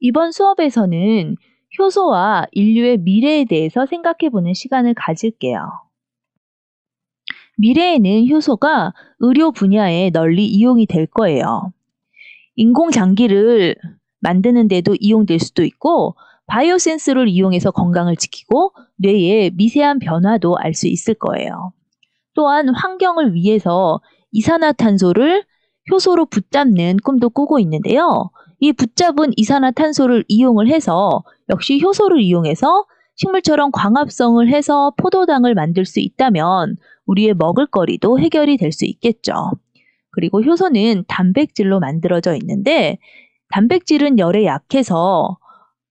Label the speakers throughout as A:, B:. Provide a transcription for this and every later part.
A: 이번 수업에서는 효소와 인류의 미래에 대해서 생각해 보는 시간을 가질게요. 미래에는 효소가 의료 분야에 널리 이용이 될 거예요. 인공장기를 만드는데도 이용될 수도 있고, 바이오 센스를 이용해서 건강을 지키고 뇌의 미세한 변화도 알 수 있을 거예요. 또한 환경을 위해서 이산화탄소를 효소로 붙잡는 꿈도 꾸고 있는데요. 이 붙잡은 이산화탄소를 이용을 해서 역시 효소를 이용해서 식물처럼 광합성을 해서 포도당을 만들 수 있다면 우리의 먹을거리도 해결이 될 수 있겠죠. 그리고 효소는 단백질로 만들어져 있는데 단백질은 열에 약해서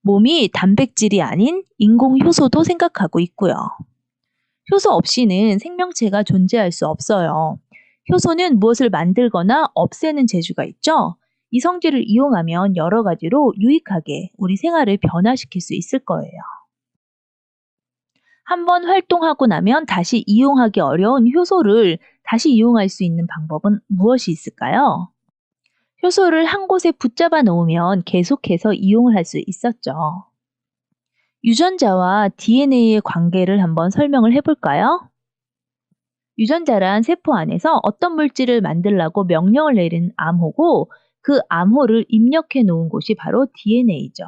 A: 몸이 단백질이 아닌 인공 효소도 생각하고 있고요. 효소 없이는 생명체가 존재할 수 없어요. 효소는 무엇을 만들거나 없애는 재주가 있죠. 이 성질을 이용하면 여러 가지로 유익하게 우리 생활을 변화시킬 수 있을 거예요. 한번 활동하고 나면 다시 이용하기 어려운 효소를 다시 이용할 수 있는 방법은 무엇이 있을까요? 효소를 한 곳에 붙잡아 놓으면 계속해서 이용을 할 수 있었죠. 유전자와 DNA의 관계를 한번 설명을 해볼까요? 유전자란 세포 안에서 어떤 물질을 만들라고 명령을 내리는 암호고 그 암호를 입력해 놓은 곳이 바로 DNA죠.